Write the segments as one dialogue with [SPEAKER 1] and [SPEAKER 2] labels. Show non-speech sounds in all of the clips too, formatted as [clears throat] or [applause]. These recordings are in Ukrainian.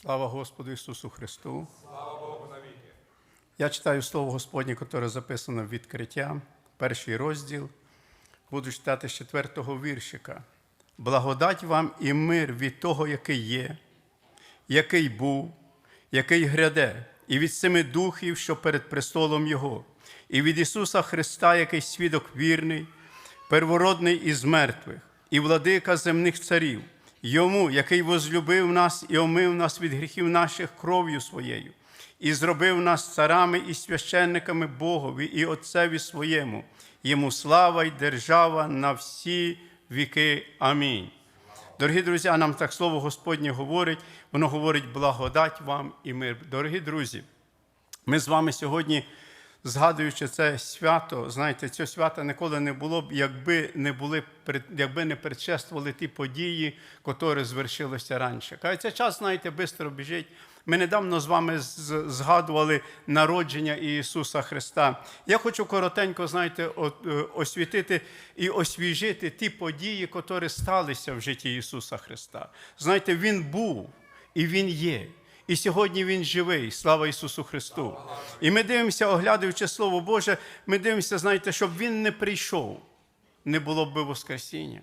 [SPEAKER 1] Слава Господу Ісусу Христу!
[SPEAKER 2] Слава Богу навіки.
[SPEAKER 1] Я читаю Слово Господнє, яке записано в відкриття, перший розділ. Буду читати з четвертого віршика. Благодать вам і мир від того, який є, який був, який гряде, і від семи духів, що перед престолом Його, і від Ісуса Христа, який свідок вірний, первородний із мертвих, і владика земних царів, Йому, який возлюбив нас і омив нас від гріхів наших кров'ю своєю, і зробив нас царами і священниками Богові і Отцеві своєму. Йому слава й держава на всі віки. Амінь. Дорогі друзі, нам так слово Господнє говорить, воно говорить благодать вам і мир. Дорогі друзі, ми з вами сьогодні, згадуючи це свято, знаєте, цього свята ніколи не було б, якби не були якби не предшествували ті події, які звершилися раніше. Кажуть, час, знаєте, швидко біжить. Ми недавно з вами згадували народження Ісуса Христа. Я хочу коротенько, знаєте, е, освітити і освіжити ті події, які сталися в житті Ісуса Христа. Знаєте, Він був і Він є. І сьогодні Він живий. Слава Ісусу Христу. І ми дивимося, оглядаючи Слово Боже, ми дивимося, знаєте, щоб Він не прийшов, не було б Воскресіння.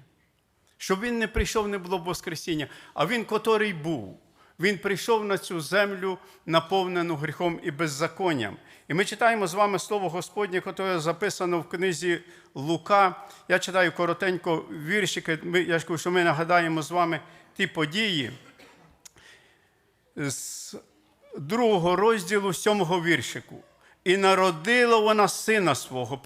[SPEAKER 1] Щоб він не прийшов, не було б Воскресіння, а він, котрий був. Він прийшов на цю землю, наповнену гріхом і беззаконням. І ми читаємо з вами слово Господнє, яке записано в книзі Лука. Я читаю коротенько віршики. Я ж кажу, що ми нагадаємо з вами ті події з другого розділу сьомого віршику. І народила вона сина свого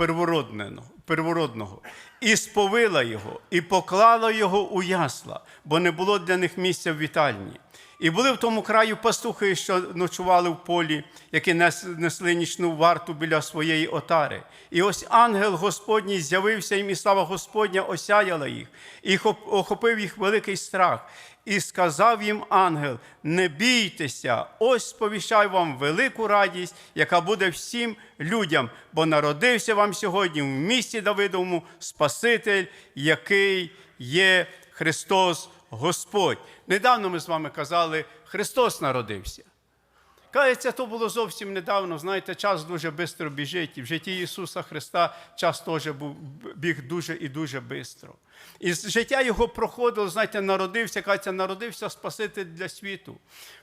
[SPEAKER 1] первородного, і сповила його, і поклала його у ясла, бо не було для них місця в вітальні. І були в тому краю пастухи, що ночували в полі, які несли нічну варту біля своєї отари. І ось ангел Господній з'явився їм, і слава Господня осяяла їх, і охопив їх великий страх. І сказав їм ангел: не бійтеся, ось сповіщаю вам велику радість, яка буде всім людям, бо народився вам сьогодні в місті Давидовому Спаситель, який є Христос Господь. Недавно ми з вами казали, Христос народився. Кається, то було зовсім недавно. Знаєте, час дуже швидко біжить. В житті Ісуса Христа час теж був, біг дуже і дуже швидко. І життя його проходило, знаєте, народився, кається, народився Спаситель для світу.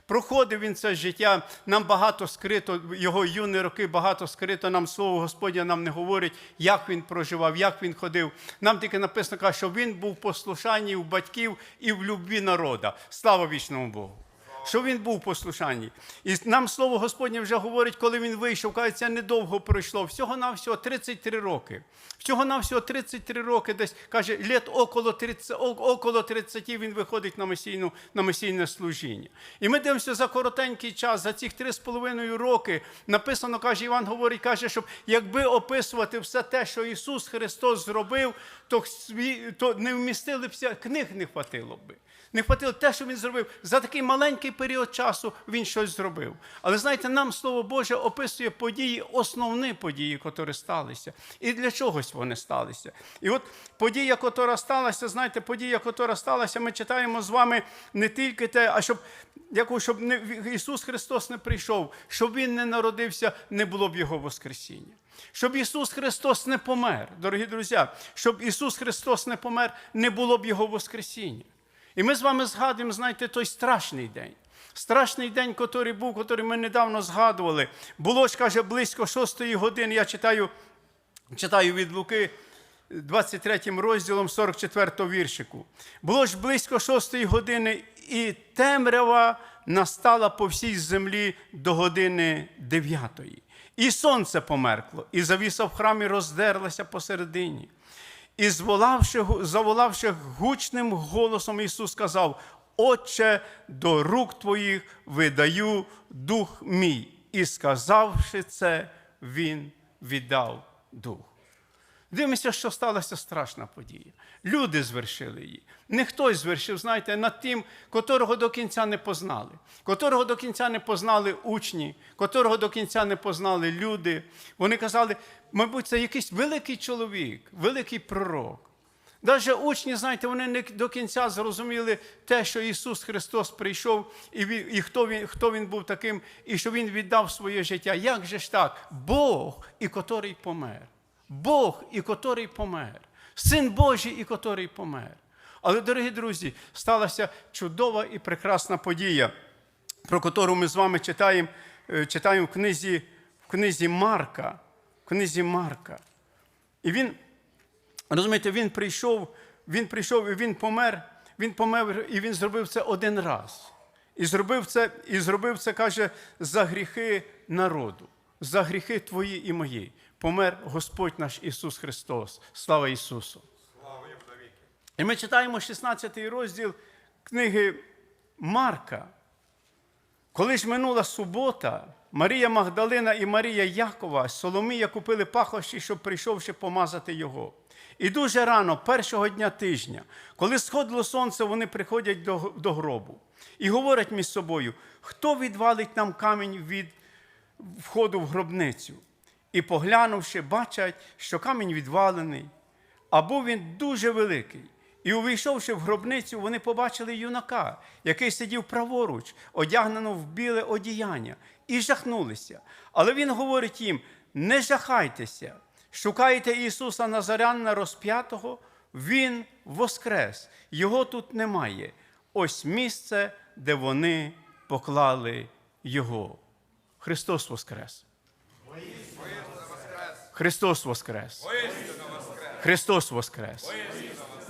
[SPEAKER 1] Проходив він це життя, нам багато скрито, його юні роки багато скрито, нам слово Господнє нам не говорить, як він проживав, як він ходив. Нам тільки написано, що він був послушанні у батьків і в любві народа. Слава вічному Богу що він був в послушанні. І нам слово Господнє вже говорить, коли він вийшов, кажеться, недовго пройшло. Всього-навсього 33 роки. Всього-навсього 33 роки, десь каже, літ около 30, о- около 30 він виходить на, месійну, на месійне служіння. І ми дивимося за коротенький час, за цих 3,5 роки. Написано, каже, Іван говорить, каже, щоб якби описувати все те, що Ісус Христос зробив, то, то не вмістили б книг не хватило би. Не хватило те, що він зробив. За такий маленький період часу він щось зробив. Але знаєте, нам Слово Боже описує події, основні події, які сталися. І для чогось вони сталися. І от подія, яка сталася, знаєте, подія, яка сталася, ми читаємо з вами не тільки те, а щоб, яку, щоб не, Ісус Христос не прийшов, щоб Він не народився, не було б Його Воскресіння. Щоб Ісус Христос не помер, дорогі друзі, щоб Ісус Христос не помер, не було б Його Воскресіння. І ми з вами згадуємо, знаєте, той страшний день. Страшний день, який був, який ми недавно згадували. Було ж, каже, близько шостої години. Я читаю, читаю від Луки 23 розділом 44 віршику. Було ж близько шостої години, і темрява настала по всій землі до години дев'ятої. І сонце померкло, і завіса в храмі роздерлася посередині. І заволавши гучним голосом, Ісус сказав: Отче, до рук твоїх видаю дух мій. І сказавши це, Він віддав дух. Дивимося, що сталася страшна подія. Люди звершили її. Не хтось звершив, знаєте, над тим, котрого до кінця не познали, котрого до кінця не познали учні, котрого до кінця не познали люди. Вони казали, мабуть, це якийсь великий чоловік, великий пророк. Навіть учні, знаєте, вони не до кінця зрозуміли те, що Ісус Христос прийшов, і, він, і хто, він, хто Він був таким, і що Він віддав своє життя. Як же ж так? Бог, і котрий помер. Бог, і котрий помер. Син Божий, і котрий помер. Але, дорогі друзі, сталася чудова і прекрасна подія, про яку ми з вами читаємо, е, читаємо в книзі, в книзі Марка. В книзі Марка. І він, розумієте, він прийшов, він прийшов і він помер, він помер, і він зробив це один раз. І зробив це, і зробив це, каже, за гріхи народу, за гріхи твої і мої. Помер Господь наш Ісус Христос. Слава Ісусу! І ми читаємо 16 розділ книги Марка. Коли ж минула субота, Марія Магдалина і Марія Якова Соломія купили пахощі, щоб прийшовши помазати його. І дуже рано, першого дня тижня, коли сходило сонце, вони приходять до, до гробу і говорять між собою, хто відвалить нам камінь від входу в гробницю. І, поглянувши, бачать, що камінь відвалений, або він дуже великий. І, увійшовши в гробницю, вони побачили юнака, який сидів праворуч, одягнено в біле одіяння, і жахнулися. Але він говорить їм: не жахайтеся, шукаєте Ісуса Назарянна розп'ятого, Він воскрес, його тут немає. Ось місце, де вони поклали Його. Христос Воскрес! Христос Воскрес! Христос Воскрес!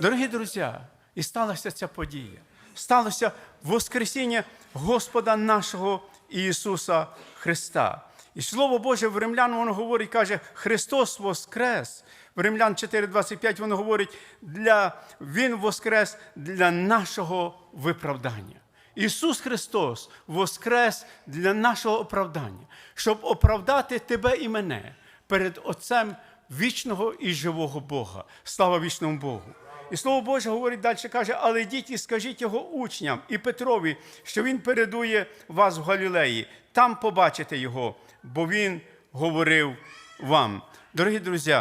[SPEAKER 1] Дорогі друзі, і сталася ця подія. Сталося Воскресіння Господа нашого Ісуса Христа. І Слово Боже в Римлян воно говорить, каже, Христос Воскрес. В Римлян 4,25 воно говорить, для, Він Воскрес для нашого виправдання. Ісус Христос воскрес для нашого оправдання, щоб оправдати тебе і мене перед Отцем вічного і живого Бога. Слава вічному Богу! І слово Боже говорить далі, каже, але йдіть і скажіть його учням і Петрові, що він передує вас в Галілеї. Там побачите його, бо він говорив вам. Дорогі друзі,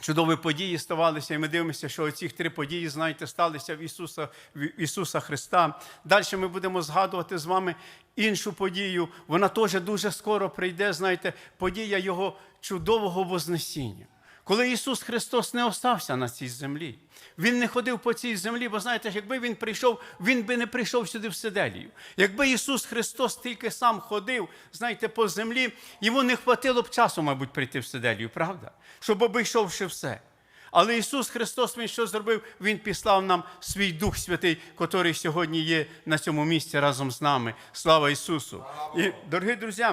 [SPEAKER 1] чудові події ставалися, і ми дивимося, що ці три події, знаєте, сталися в Ісуса, в Ісуса Христа. Далі ми будемо згадувати з вами іншу подію. Вона теж дуже скоро прийде, знаєте, подія Його чудового Вознесіння. Коли Ісус Христос не остався на цій землі, Він не ходив по цій землі, бо знаєте, якби Він прийшов, Він би не прийшов сюди в Сиделію. Якби Ісус Христос тільки сам ходив, знаєте, по землі, йому не хватило б часу, мабуть, прийти в Сиделію, правда? Щоб обійшовши все. Але Ісус Христос Він що зробив? Він післав нам свій Дух Святий, який сьогодні є на цьому місці разом з нами. Слава Ісусу! І, дорогі друзі,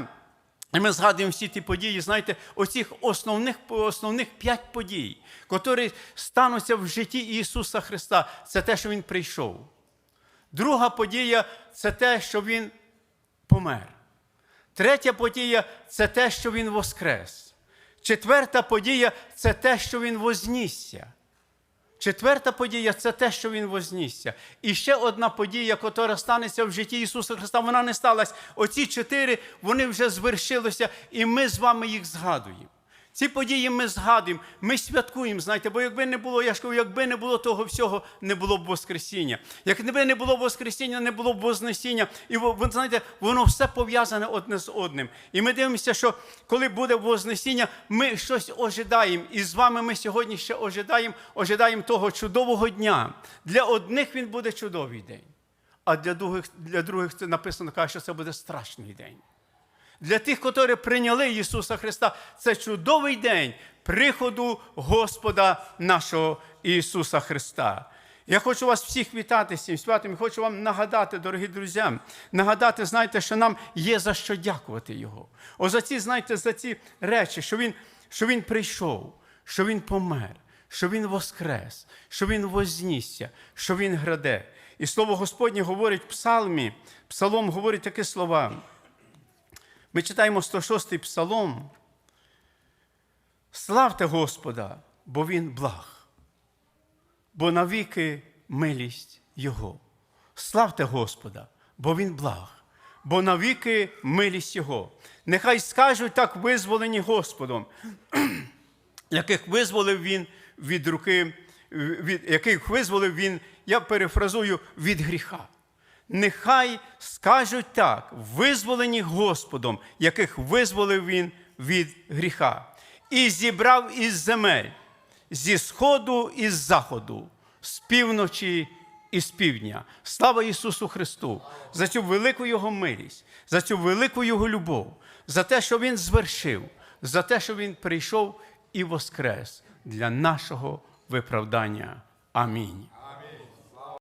[SPEAKER 1] і ми згадуємо всі ті події, знаєте, оцих основних основних п'ять подій, які стануться в житті Ісуса Христа. Це те, що Він прийшов. Друга подія це те, що Він помер. Третя подія це те, що Він воскрес. Четверта подія це те, що Він вознісся. Четверта подія це те, що Він вознісся. І ще одна подія, яка станеться в житті Ісуса Христа, вона не сталася. Оці чотири вони вже звершилися, і ми з вами їх згадуємо. Ці події ми згадуємо, ми святкуємо, знаєте, бо якби не було, я ж кажу, якби не було того всього, не було б Воскресіння. Якби не було Воскресіння, не було б Вознесіння. І ви знаєте, воно все пов'язане одне з одним. І ми дивимося, що коли буде Вознесіння, ми щось ожидаємо. І з вами ми сьогодні ще ожидаємо, ожидаємо того чудового дня. Для одних він буде чудовий день, а для других, для других це написано, каже, що це буде страшний день. Для тих, які прийняли Ісуса Христа, це чудовий день приходу Господа нашого Ісуса Христа. Я хочу вас всіх вітати з цим святом. Хочу вам нагадати, дорогі друзі, нагадати, знаєте, що нам є за що дякувати Його. О, за ці, знаєте, за ці речі, що Він, що він прийшов, що Він помер, що Він воскрес, що Він вознісся, що Він граде. І слово Господнє говорить в псалмі, псалом говорить такі слова. Ми читаємо 106-й псалом. Славте Господа, бо Він благ, бо навіки милість Його. Славте Господа, бо Він благ, бо навіки милість Його. Нехай скажуть так визволені Господом, [clears throat] яких визволив Він від руки від, яких визволив він, я перефразую, від гріха. Нехай скажуть так, визволені Господом, яких визволив він від гріха, і зібрав із земель, зі сходу і з заходу, з півночі і з півдня. Слава Ісусу Христу! За цю велику Його милість, за цю велику Його любов, за те, що Він звершив, за те, що Він прийшов і воскрес для нашого виправдання. Амінь.